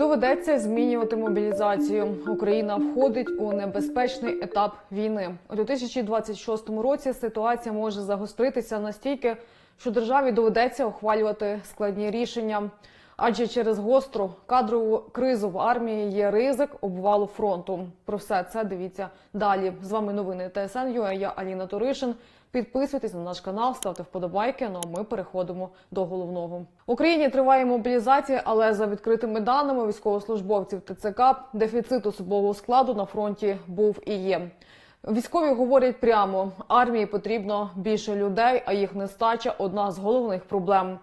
Доведеться змінювати мобілізацію. Україна входить у небезпечний етап війни. У 2026 році ситуація може загостритися настільки, що державі доведеться ухвалювати складні рішення. Адже через гостру кадрову кризу в армії є ризик обвалу фронту. Про все це дивіться далі. З вами новини ТСН.ua, Я Аліна Туришин. Підписуйтесь на наш канал, ставте вподобайки. Ну а ми переходимо до головного. В Україні триває мобілізація, але за відкритими даними військовослужбовців ТЦК дефіцит особового складу на фронті був і є. Військові говорять прямо: армії потрібно більше людей, а їх нестача одна з головних проблем.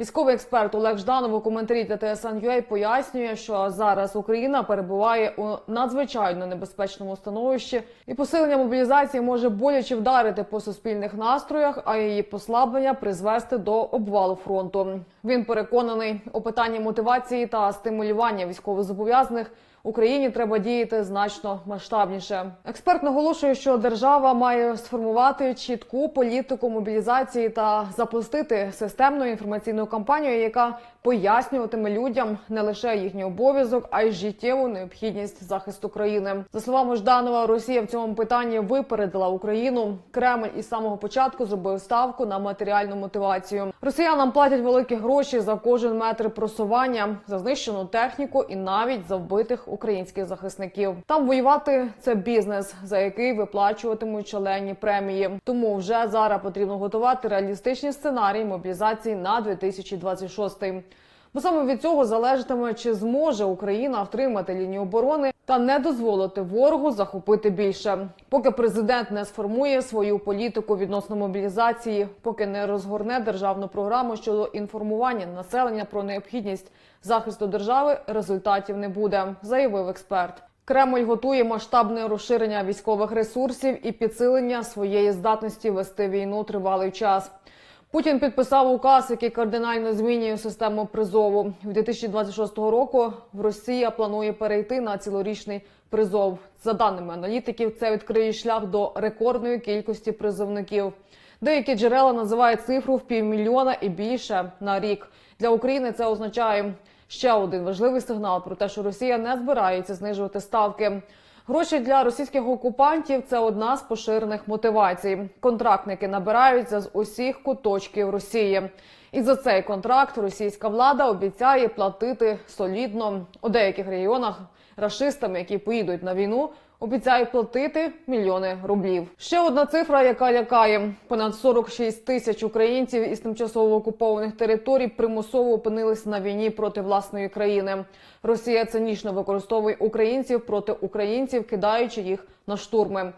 Військовий експерт Олег Жданов у коментарі для TSN.ua пояснює, що зараз Україна перебуває у надзвичайно небезпечному становищі, і посилення мобілізації може боляче вдарити по суспільних настроях, а її послаблення призвести до обвалу фронту. Він переконаний у питанні мотивації та стимулювання військовозобов'язаних Україні треба діяти значно масштабніше. Експерт наголошує, що держава має сформувати чітку політику мобілізації та запустити системну інформаційну кампанію, яка пояснюватиме людям не лише їхній обов'язок, а й життєву необхідність захисту країни. За словами Жданова, Росія в цьому питанні випередила Україну. Кремль із самого початку зробив ставку на матеріальну мотивацію. Росіянам платять великі гроші за кожен метр просування, за знищену техніку і навіть за вбитих українських захисників. Там воювати це бізнес, за який виплачуватимуть шалені премії. Тому вже зараз потрібно готувати реалістичні сценарії мобілізації на 2026. Бо саме від цього залежатиме, чи зможе Україна втримати лінію оборони та не дозволити ворогу захопити більше. Поки президент не сформує свою політику відносно мобілізації, поки не розгорне державну програму щодо інформування населення про необхідність захисту держави, результатів не буде, заявив експерт. Кремль готує масштабне розширення військових ресурсів і підсилення своєї здатності вести війну тривалий час. Путін підписав указ, який кардинально змінює систему призову. В 2026 року в Росія планує перейти на цілорічний призов. За даними аналітиків, це відкриє шлях до рекордної кількості призовників. Деякі джерела називають цифру в півмільйона і більше на рік. Для України це означає ще один важливий сигнал про те, що Росія не збирається знижувати ставки. Гроші для російських окупантів це одна з поширених мотивацій. Контрактники набираються з усіх куточків Росії. І за цей контракт російська влада обіцяє платити солідно у деяких регіонах рашистам, які поїдуть на війну. Обіцяють платити мільйони рублів. Ще одна цифра, яка лякає: понад 46 тисяч українців із тимчасово окупованих територій примусово опинилися на війні проти власної країни. Росія цинічно використовує українців проти українців, кидаючи їх на штурми.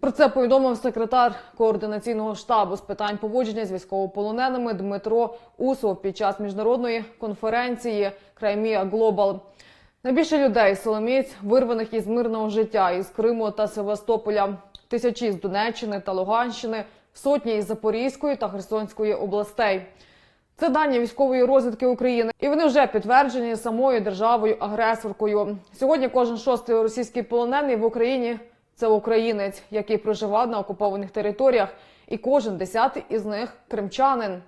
Про це повідомив секретар координаційного штабу з питань поводження з військовополоненими Дмитро Усов під час міжнародної конференції Краймія Глобал. Найбільше людей соломієць вирваних із мирного життя із Криму та Севастополя, тисячі з Донеччини та Луганщини, сотні із Запорізької та Херсонської областей. Це дані військової розвідки України, і вони вже підтверджені самою державою-агресоркою. Сьогодні кожен шостий російський полонений в Україні це українець, який проживав на окупованих територіях, і кожен десятий із них кримчанин.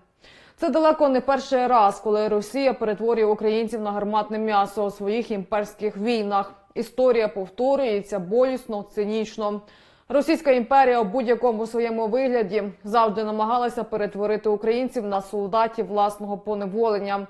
Це далеко не перший раз, коли Росія перетворює українців на гарматне м'ясо у своїх імперських війнах. Історія повторюється болісно, цинічно. Російська імперія у будь-якому своєму вигляді завжди намагалася перетворити українців на солдатів власного поневолення.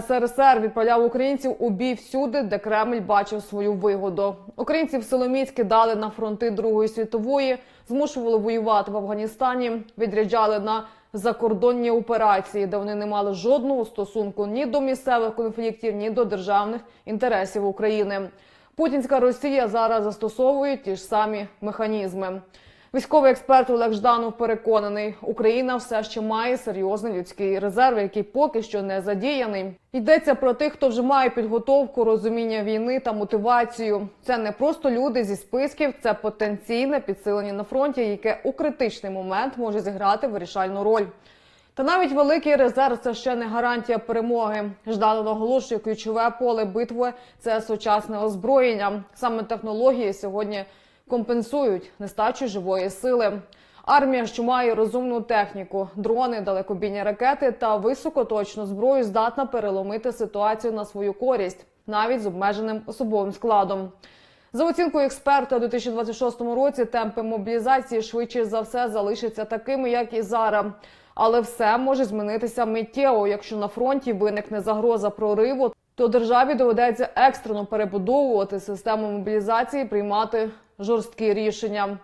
СРСР відправляв українців у бій всюди, де Кремль бачив свою вигоду. Українців Соломіць кидали на фронти Другої світової, змушували воювати в Афганістані, відряджали на закордонні операції, де вони не мали жодного стосунку ні до місцевих конфліктів, ні до державних інтересів України. Путінська Росія зараз застосовує ті ж самі механізми. Військовий експерт Олег Жданов переконаний, Україна все ще має серйозний людський резерв, який поки що не задіяний. Йдеться про тих, хто вже має підготовку, розуміння війни та мотивацію. Це не просто люди зі списків, це потенційне підсилення на фронті, яке у критичний момент може зіграти вирішальну роль. Та навіть великий резерв це ще не гарантія перемоги. Ждано наголошує, ключове поле битви це сучасне озброєння. Саме технології сьогодні компенсують нестачу живої сили. Армія, що має розумну техніку, дрони, далекобійні ракети та високоточну зброю, здатна переломити ситуацію на свою користь. навіть з обмеженим особовим складом. За оцінкою експерта, у 2026 році темпи мобілізації швидше за все залишаться такими, як і зараз. Але все може змінитися миттєво. Якщо на фронті виникне загроза прориву, то державі доведеться екстрено перебудовувати систему мобілізації, приймати жорсткі рішення.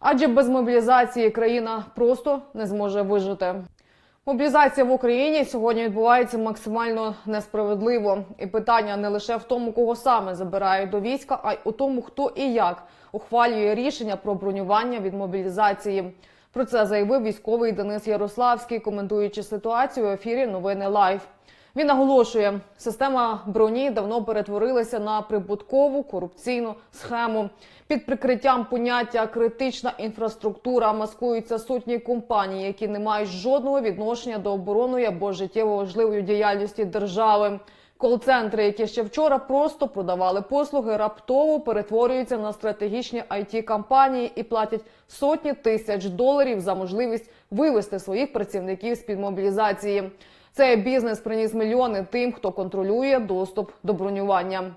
Адже без мобілізації країна просто не зможе вижити. Мобілізація в Україні сьогодні відбувається максимально несправедливо, і питання не лише в тому, кого саме забирають до війська, а й у тому, хто і як ухвалює рішення про бронювання від мобілізації. Про це заявив військовий Денис Ярославський, коментуючи ситуацію в ефірі Новини Лайв. Він наголошує, система броні давно перетворилася на прибуткову корупційну схему. Під прикриттям поняття критична інфраструктура маскуються сотні компаній, які не мають жодного відношення до оборони або життєво важливої діяльності держави. Кол-центри, які ще вчора просто продавали послуги, раптово перетворюються на стратегічні it компанії і платять сотні тисяч доларів за можливість вивести своїх працівників з під мобілізації. Цей бізнес приніс мільйони тим, хто контролює доступ до бронювання.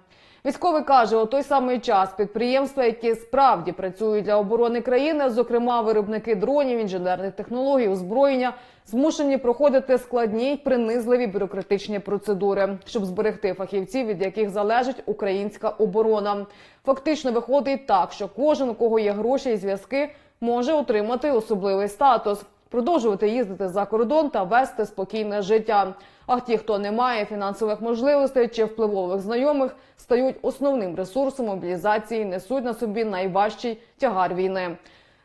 Військовий каже, у той самий час підприємства, які справді працюють для оборони країни, зокрема виробники дронів, інженерних технологій, озброєння, змушені проходити складні й принизливі бюрократичні процедури, щоб зберегти фахівців, від яких залежить українська оборона. Фактично виходить так, що кожен, у кого є гроші і зв'язки, може отримати особливий статус продовжувати їздити за кордон та вести спокійне життя. А ті, хто не має фінансових можливостей чи впливових знайомих, стають основним ресурсом мобілізації, несуть на собі найважчий тягар війни.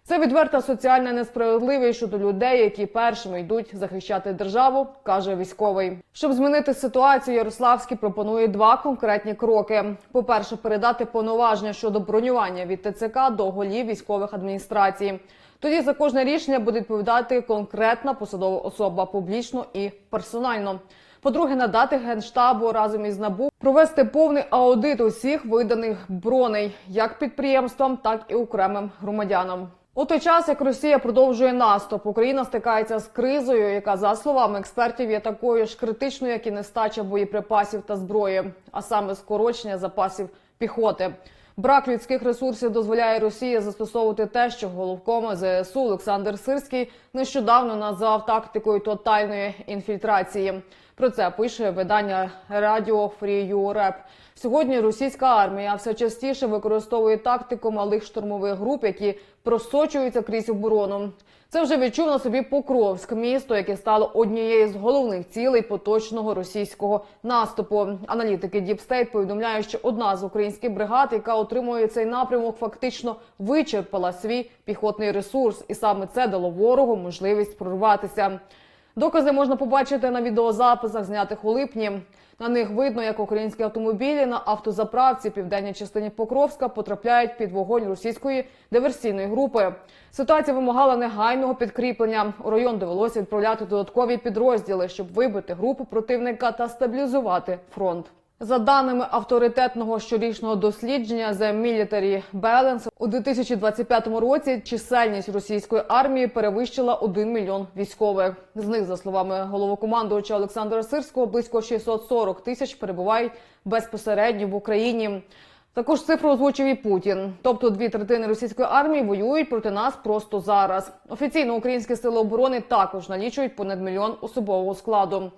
Це відверта соціальна несправедливість щодо людей, які першими йдуть захищати державу, каже військовий. Щоб змінити ситуацію, Ярославський пропонує два конкретні кроки: по-перше, передати повноваження щодо бронювання від ТЦК до голів військових адміністрацій. Тоді за кожне рішення буде відповідати конкретна посадова особа публічно і персонально. По-друге, надати генштабу разом із НАБУ провести повний аудит усіх виданих броней, як підприємствам, так і окремим громадянам. У той час, як Росія продовжує наступ, Україна стикається з кризою, яка, за словами експертів, є такою ж критичною, як і нестача боєприпасів та зброї, а саме скорочення запасів піхоти. Брак людських ресурсів дозволяє Росії застосовувати те, що головком ЗСУ Олександр Сирський нещодавно назвав тактикою тотальної інфільтрації. Про це пише видання Радіо Free Europe. Сьогодні російська армія все частіше використовує тактику малих штурмових груп, які просочуються крізь оборону. Це вже відчув на собі Покровськ, місто, яке стало однією з головних цілей поточного російського наступу. Аналітики Діпстейт повідомляють, що одна з українських бригад, яка отримує цей напрямок, фактично вичерпала свій піхотний ресурс, і саме це дало ворогу можливість прорватися. Докази можна побачити на відеозаписах, знятих у липні. На них видно, як українські автомобілі на автозаправці південній частині Покровська потрапляють під вогонь російської диверсійної групи. Ситуація вимагала негайного підкріплення. У район довелося відправляти додаткові підрозділи, щоб вибити групу противника та стабілізувати фронт. За даними авторитетного щорічного дослідження The Military Balance, у 2025 році чисельність російської армії перевищила 1 мільйон військових. З них, за словами головокомандувача Олександра Сирського, близько 640 тисяч перебувають безпосередньо в Україні. Також цифру озвучив і Путін. Тобто дві третини російської армії воюють проти нас просто зараз. Офіційно українські сили оборони також налічують понад мільйон особового складу.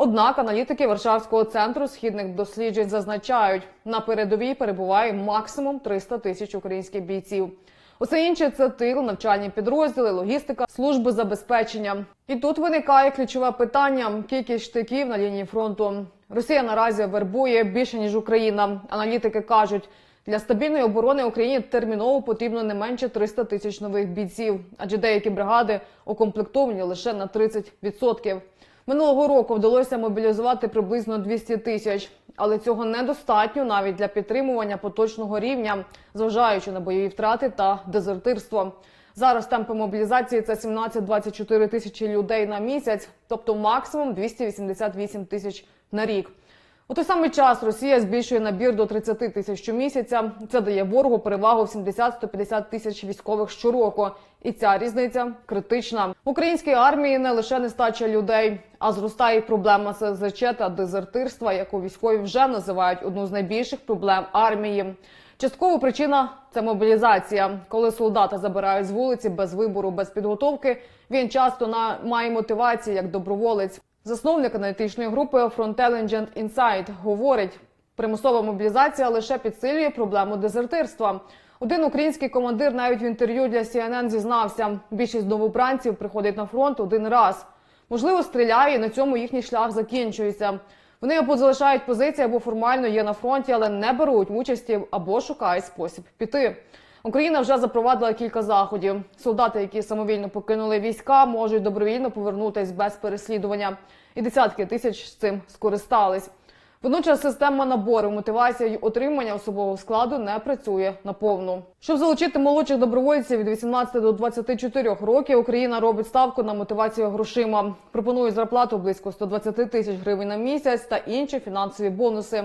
Однак аналітики Варшавського центру східних досліджень зазначають, на передовій перебуває максимум 300 тисяч українських бійців. Усе інше це тил, навчальні підрозділи, логістика, служби забезпечення. І тут виникає ключове питання: кількість штиків на лінії фронту. Росія наразі вербує більше ніж Україна. Аналітики кажуть. Для стабільної оборони Україні терміново потрібно не менше 300 тисяч нових бійців, адже деякі бригади укомплектовані лише на 30%. Минулого року вдалося мобілізувати приблизно 200 тисяч, але цього недостатньо навіть для підтримування поточного рівня, зважаючи на бойові втрати та дезертирство. Зараз темпи мобілізації це 17-24 тисячі людей на місяць, тобто максимум 288 тисяч на рік. У той самий час Росія збільшує набір до 30 тисяч щомісяця. Це дає ворогу перевагу в 70-150 тисяч військових щороку. І ця різниця критична. Українській армії не лише нестача людей, а зростає проблема СЗЧ та дезертирства, яку військові вже називають одну з найбільших проблем армії. Частково причина це мобілізація. Коли солдата забирають з вулиці без вибору, без підготовки, він часто має мотивації як доброволець. Засновник аналітичної групи Frontelligent Insight говорить, примусова мобілізація лише підсилює проблему дезертирства. Один український командир навіть в інтерв'ю для CNN зізнався, більшість новобранців приходить на фронт один раз. Можливо, стріляє, і на цьому їхній шлях закінчується. Вони або залишають позиції, або формально є на фронті, але не беруть участі або шукають спосіб піти. Україна вже запровадила кілька заходів. Солдати, які самовільно покинули війська, можуть добровільно повернутись без переслідування. І десятки тисяч з цим скористались. Водночас система набору, мотивація й отримання особового складу не працює наповну. Щоб залучити молодших добровольців від 18 до 24 років, Україна робить ставку на мотивацію грошима. Пропонує зарплату близько 120 тисяч гривень на місяць та інші фінансові бонуси.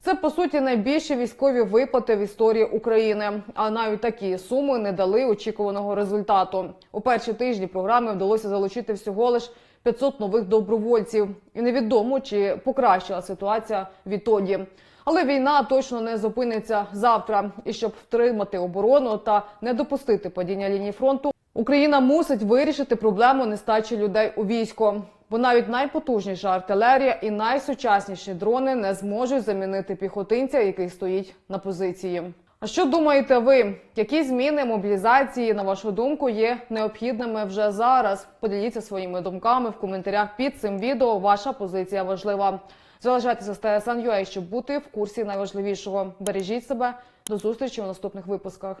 Це по суті найбільші військові виплати в історії України. А навіть такі суми не дали очікуваного результату. У перші тижні програми вдалося залучити всього лиш 500 нових добровольців, і невідомо чи покращила ситуація відтоді. Але війна точно не зупиниться завтра. І щоб втримати оборону та не допустити падіння лінії фронту, Україна мусить вирішити проблему нестачі людей у військо. Бо навіть найпотужніша артилерія і найсучасніші дрони не зможуть замінити піхотинця, який стоїть на позиції. А що думаєте ви? Які зміни мобілізації, на вашу думку, є необхідними вже зараз? Поділіться своїми думками в коментарях під цим відео. Ваша позиція важлива. Залишайтеся з TSN.ua, щоб бути в курсі найважливішого. Бережіть себе. До зустрічі у наступних випусках.